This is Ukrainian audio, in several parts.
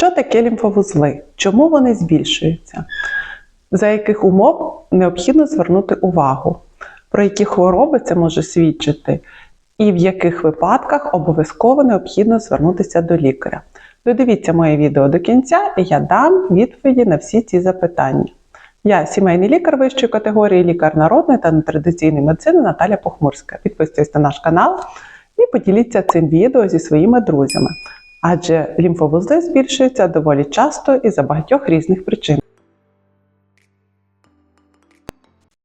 Що таке лімфовузли? Чому вони збільшуються? За яких умов необхідно звернути увагу? Про які хвороби це може свідчити? І в яких випадках обов'язково необхідно звернутися до лікаря? Додивіться моє відео до кінця, і я дам відповіді на всі ці запитання. Я сімейний лікар вищої категорії, лікар народної та нетрадиційної медицини Наталя Похмурська. Підписуйтесь на наш канал і поділіться цим відео зі своїми друзями, адже лімфовузли збільшуються доволі часто і за багатьох різних причин.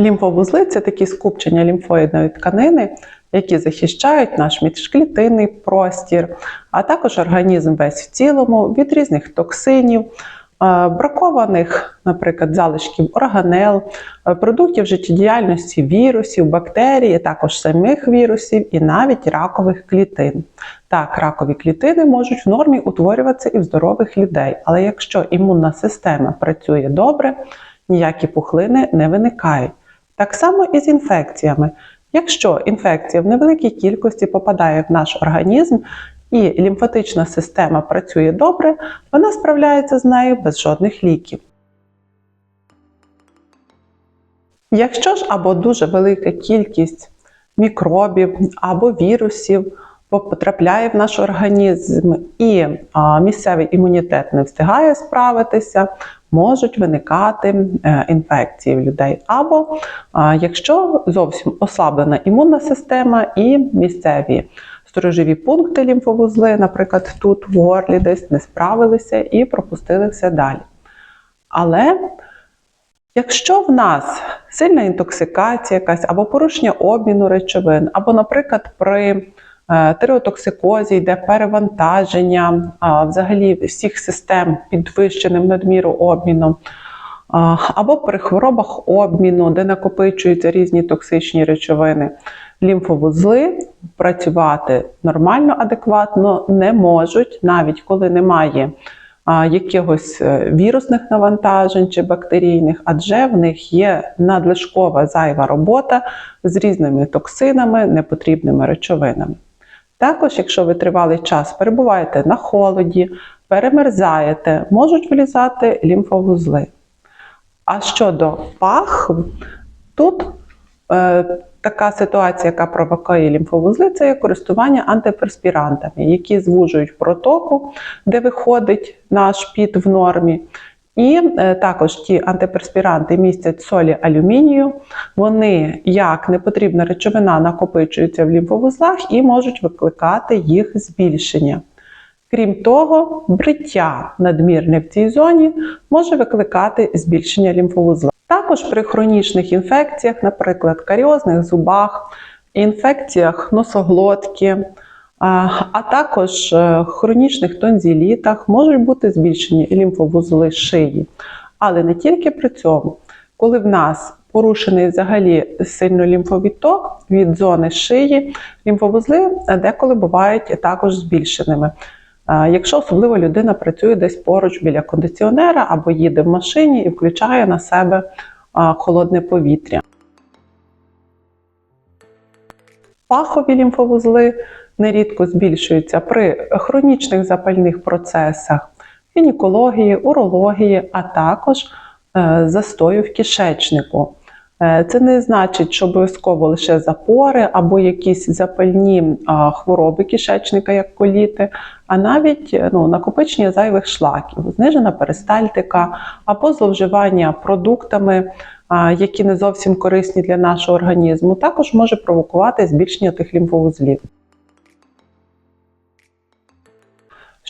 Лімфовузли це такі скупчення лімфоїдної тканини, які захищають наш міжклітинний простір, а також організм весь в цілому від різних токсинів, бракованих, наприклад, залишків органел, е, продуктів життєдіяльності вірусів, бактерій, також самих вірусів і навіть ракових клітин. Так, ракові клітини можуть в нормі утворюватися і в здорових людей, але якщо імунна система працює добре, ніякі пухлини не виникають. Так само і з інфекціями. Якщо інфекція в невеликій кількості попадає в наш організм і лімфатична система працює добре, вона справляється з нею без жодних ліків. Якщо ж або дуже велика кількість мікробів або вірусів потрапляє в наш організм і місцевий імунітет не встигає справитися, можуть виникати е, інфекції в людей. Або якщо зовсім ослаблена імунна система і місцеві сторожові пункти лімфовузли, наприклад, тут в горлі десь не справилися і пропустили все далі. Але Якщо в нас сильна інтоксикація якась або порушення обміну речовин, або, наприклад, при е, тиреотоксикозі йде перевантаження а, взагалі всіх систем підвищеним надміру обміном, або при хворобах обміну, де накопичуються різні токсичні речовини, лімфовузли працювати нормально, адекватно не можуть, навіть коли немає якихось е, вірусних навантажень чи бактерійних, адже в них є надлишкова зайва робота з різними токсинами, непотрібними речовинами. Також, якщо ви тривалий час перебуваєте на холоді, перемерзаєте, можуть вилізати лімфовузли. А щодо пахв, тут е, така ситуація, яка провокує лімфовузли, це є користування антиперспірантами, які звужують протоку, де виходить наш піт в нормі. І е, також ті антиперспіранти містять солі алюмінію. Вони, як непотрібна речовина, накопичуються в лімфовузлах і можуть викликати їх збільшення. Крім того, бриття надмірне в цій зоні може викликати збільшення лімфовузла. Також при хронічних інфекціях, наприклад, каріозних зубах, інфекціях носоглотки, а також е, хронічних тонзілітах можуть бути збільшені лімфовузли шиї. Але не тільки при цьому, коли в нас порушений взагалі сильно лімфовідток від зони шиї, лімфовузли деколи бувають також збільшеними. Якщо особливо людина працює десь поруч біля кондиціонера або їде в машині і включає на себе холодне повітря. Пахові лімфовузли нерідко збільшуються при хронічних запальних процесах, гінекології, урології, а також е, застою в кишечнику. Е, це не значить, що обов'язково лише запори або якісь запальні хвороби кишечника, як коліти, а навіть е, ну, накопичення зайвих шлаків, знижена перистальтика або зловживання продуктами, які не зовсім корисні для нашого організму, також може провокувати збільшення тих лімфовузлів.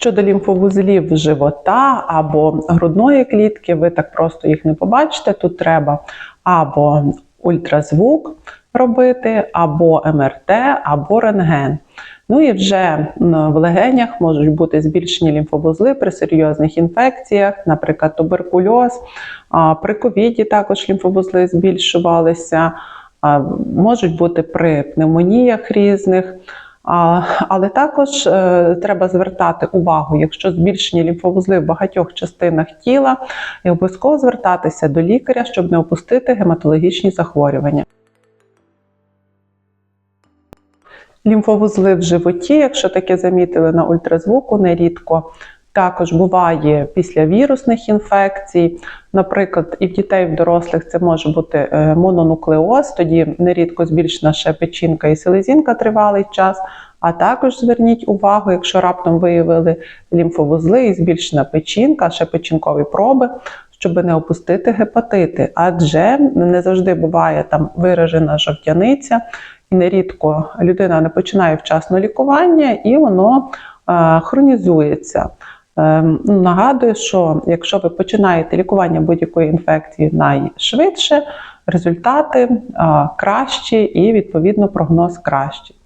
Щодо лімфовузлів живота або грудної клітки, ви так просто їх не побачите. Тут треба або ультразвук робити, або МРТ, або рентген. Ну і вже в легенях можуть бути збільшені лімфовузли при серйозних інфекціях, наприклад, туберкульоз. При ковіді також лімфовузли збільшувалися, можуть бути при пневмоніях різних. Але також е, треба звертати увагу, якщо збільшені лімфовузли в багатьох частинах тіла, і обов'язково звертатися до лікаря, щоб не опустити гематологічні захворювання. Лімфовузли в животі, якщо таке замітили на ультразвуку, нерідко Також буває після вірусних інфекцій. Наприклад, і в дітей, і в дорослих це може бути е, мононуклеоз, тоді нерідко збільшена ще печінка і селезінка тривалий час. А також зверніть увагу, якщо раптом виявили лімфовузли і збільшена печінка, ще печінкові проби, щоб не опустити гепатити. Адже не завжди буває там виражена жовтяниця, і нерідко людина не починає вчасно лікування і воно е, хронізується. Е, Нагадую, що якщо ви починаєте лікування будь-якої інфекції найшвидше, результати кращі і відповідно прогноз кращий.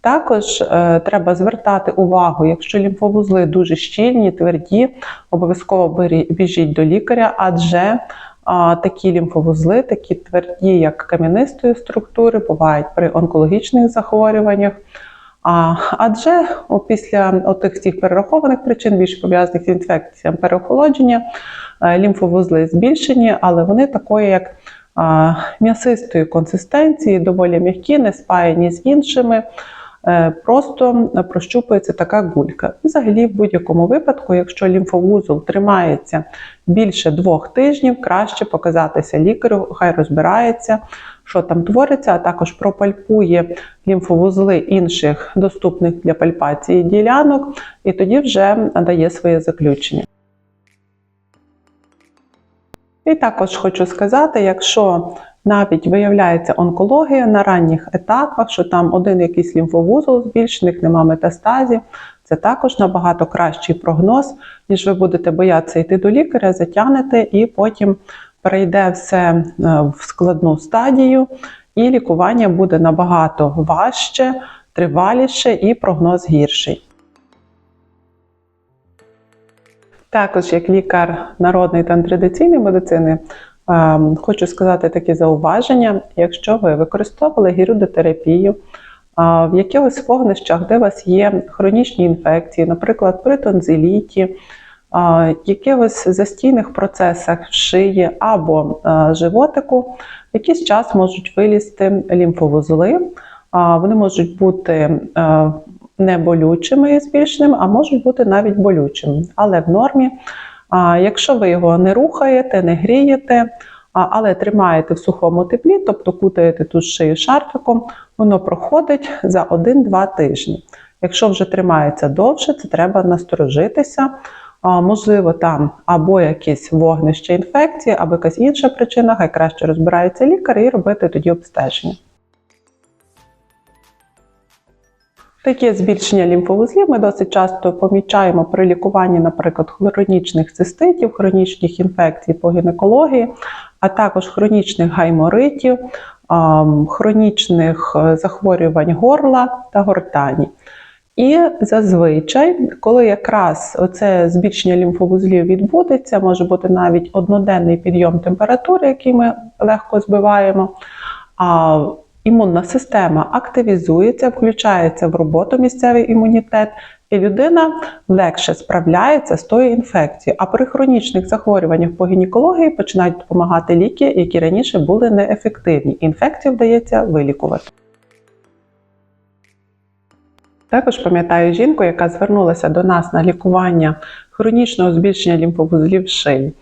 Також е, треба звертати увагу, якщо лімфовузли дуже щільні, тверді, обов'язково біжіть до лікаря, адже такі лімфовузли, такі тверді, як кам'янистої структури, бувають при онкологічних захворюваннях. А, адже о, після отих всіх перерахованих причин, більш пов'язаних з інфекціями переохолодження, е, лімфовузли збільшені, але вони такої, як а, м'ясистої консистенції, доволі м'які, не спаяні з іншими. Е, Просто прощупується така гулька. Взагалі, в будь-якому випадку, якщо лімфовузол тримається більше двох тижнів, краще показатися лікарю, хай розбирається, що там твориться, а також пропальпує лімфовузли інших доступних для пальпації ділянок, і тоді вже дає своє заключення. І також хочу сказати, якщо навіть виявляється онкологія на ранніх етапах, що там один якийсь лімфовузол збільшених, нема метастазів, це також набагато кращий прогноз, ніж ви будете боятися йти до лікаря, затягнете і потім перейде все е, в складну стадію, і лікування буде набагато важче, триваліше і прогноз гірший. Також, як лікар народної та традиційної медицини, хочу сказати такі зауваження. Якщо ви використовували гірудотерапію в якихось вогнищах, де у вас є хронічні інфекції, наприклад, при тонзиліті, якихось застійних процесах в шиї або а, животику, якийсь час можуть вилізти лімфовузли. Вони можуть бути е, не болючими і збільшеними, а можуть бути навіть болючими, але в нормі. А якщо ви його не рухаєте, не грієте, але тримаєте в сухому теплі, тобто кутаєте тут шию шарфиком, воно проходить за 1-2 тижні. Якщо вже тримається довше, це треба насторожитися. Можливо, там або якесь вогнище інфекції, або якась інша причина, хай краще розбирається лікар і робити тоді обстеження. Таке збільшення лімфовузлів ми досить часто помічаємо при лікуванні, наприклад, хронічних циститів, хронічних інфекцій по гінекології, а також хронічних гайморитів, хронічних е, захворювань горла та гортані. І зазвичай, коли якраз оце збільшення лімфовузлів відбудеться, може бути навіть одноденний підйом температури, який ми легко збиваємо. Імунна система активізується, включається в роботу місцевий імунітет, і людина легше справляється з тою інфекцією. А при хронічних захворюваннях по гінекології починають допомагати ліки, які раніше були неефективні. Інфекцію вдається вилікувати. Також пам'ятаю жінку, яка звернулася до нас на лікування хронічного збільшення лімфовузлів шиї.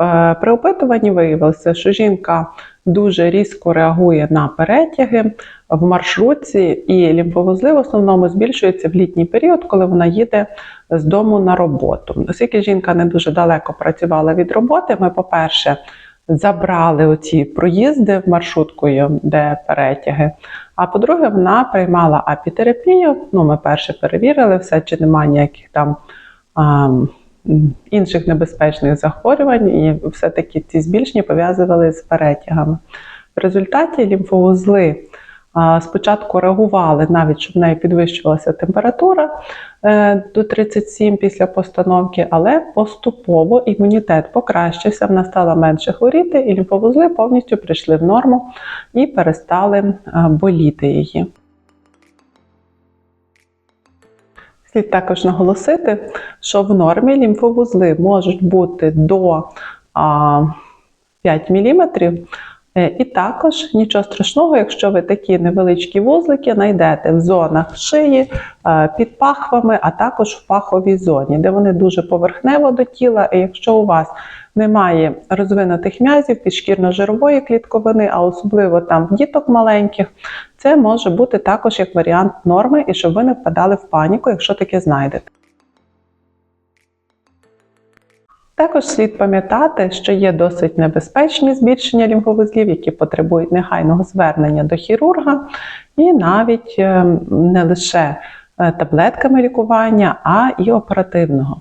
Е, При опитуванні виявилося, що жінка дуже різко реагує на перетяги в маршрутці, і лімфовузли в основному збільшуються в літній період, коли вона їде з дому на роботу. Оскільки жінка не дуже далеко працювала від роботи, ми, по-перше, забрали оці проїзди маршруткою, де перетяги. А по-друге, вона приймала апітерапію. Ну, ми перше перевірили все, чи немає ніяких там. Інших небезпечних захворювань, і все-таки ці збільшення пов'язували з перетягами. В результаті лімфовузли спочатку реагували навіть, щоб в неї підвищувалася температура е, до 37 після постановки, але поступово імунітет покращився, вона стала менше хворіти, і лімфовузли повністю прийшли в норму і перестали е, боліти її. Слід також наголосити, що в нормі лімфовузли можуть бути до 5 мм, Е, І також нічого страшного, якщо ви такі невеличкі вузлики знайдете в зонах шиї, е, під пахвами, а також в паховій зоні, де вони дуже поверхнево до тіла. І якщо у вас немає розвинутих м'язів підшкірно-жирової клітковини, а особливо там в діток маленьких, це може бути також як варіант норми, і щоб ви не впадали в паніку, якщо таке знайдете. Також слід пам'ятати, що є досить небезпечні збільшення лімфовузлів, які потребують негайного звернення до хірурга, і навіть е, не лише е, таблетками лікування, а і оперативного.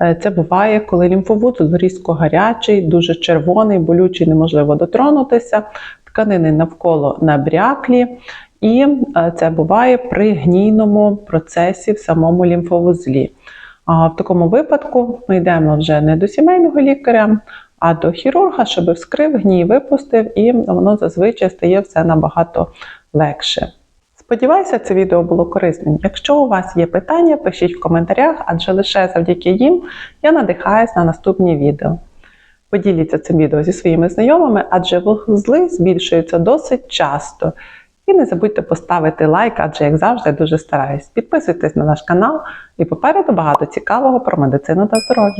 Е, Це буває, коли лімфовузол різко гарячий, дуже червоний, болючий, неможливо дотронутися, тканини навколо набряклі, і е, це буває при гнійному процесі в самому лімфовузлі. В такому випадку ми йдемо вже не до сімейного лікаря, а до хірурга, щоб вскрив, гній випустив, і воно зазвичай стає все набагато легше. Сподіваюся, це відео було корисним. Якщо у вас є питання, пишіть в коментарях, адже лише завдяки їм я надихаюсь на наступні відео. Поділіться цим відео зі своїми знайомими, адже вузли збільшуються досить часто. І не забудьте поставити лайк, адже, як завжди, я дуже стараюсь. Підписуйтесь на наш канал і попереду багато цікавого про медицину та здоров'я.